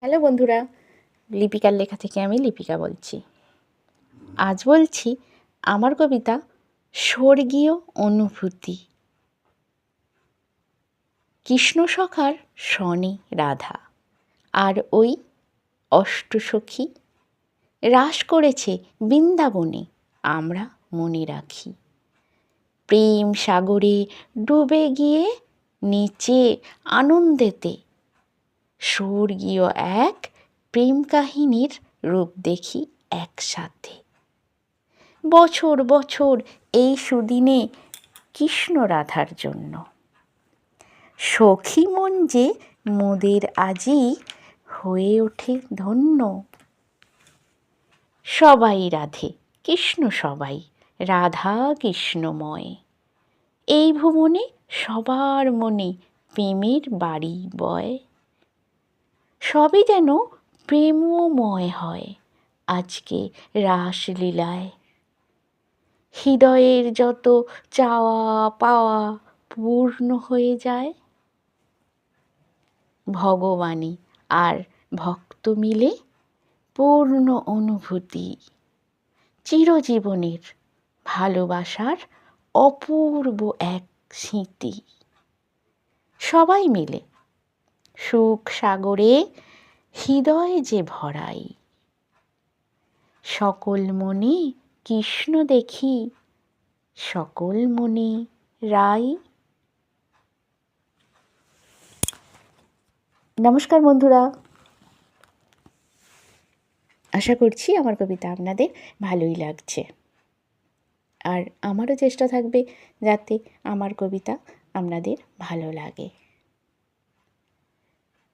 Hello বন্ধুরা। লিপিকার লেখা থেকে আমি লিপিকা বলছি। আজ বলছি আমার কবিতা স্বর্গীয় অনুভূতি। কৃষ্ণ সখার শনি রাধা আর ওই অষ্টসখী রাস করেছে বৃন্দাবনে আমরা মনে রাখি। প্রেম সাগরে ডুবে গিয়ে নিচে আনন্দেতে স্বর্গীয় এক প্রেম কাহিনীর রূপ দেখি একসাথে। বছর বছর এই সুদিনে কৃষ্ণ রাধার জন্য। সখী মন যে মোদের আজি হয়ে ওঠে ধন্য। সবাই রাধে, কৃষ্ণ সবাই, রাধা কৃষ্ণময়। এই ভুবনে সবার মনে প্রেমের বাড়ি বয়। সবই যেন প্রেমময় হয় আজকে রাসলীলায়। হৃদয়ের যত চাওয়া পাওয়া পূর্ণ হয়ে যায় ভগবানী আর ভক্ত মিলে পূর্ণ অনুভূতি, চিরজীবনের ভালোবাসার অপূর্ব এক স্মৃতি। সবাই মিলে সুখ সাগরে হৃদয় যে ভরাই। সকল মনে কৃষ্ণ দেখি, সকল মনে রাই। নমস্কার বন্ধুরা। আশা করছি আমার কবিতা আপনাদের ভালোই লাগছে। আর আমারও চেষ্টা থাকবে যাতে আমার কবিতা আপনাদের ভালো লাগে।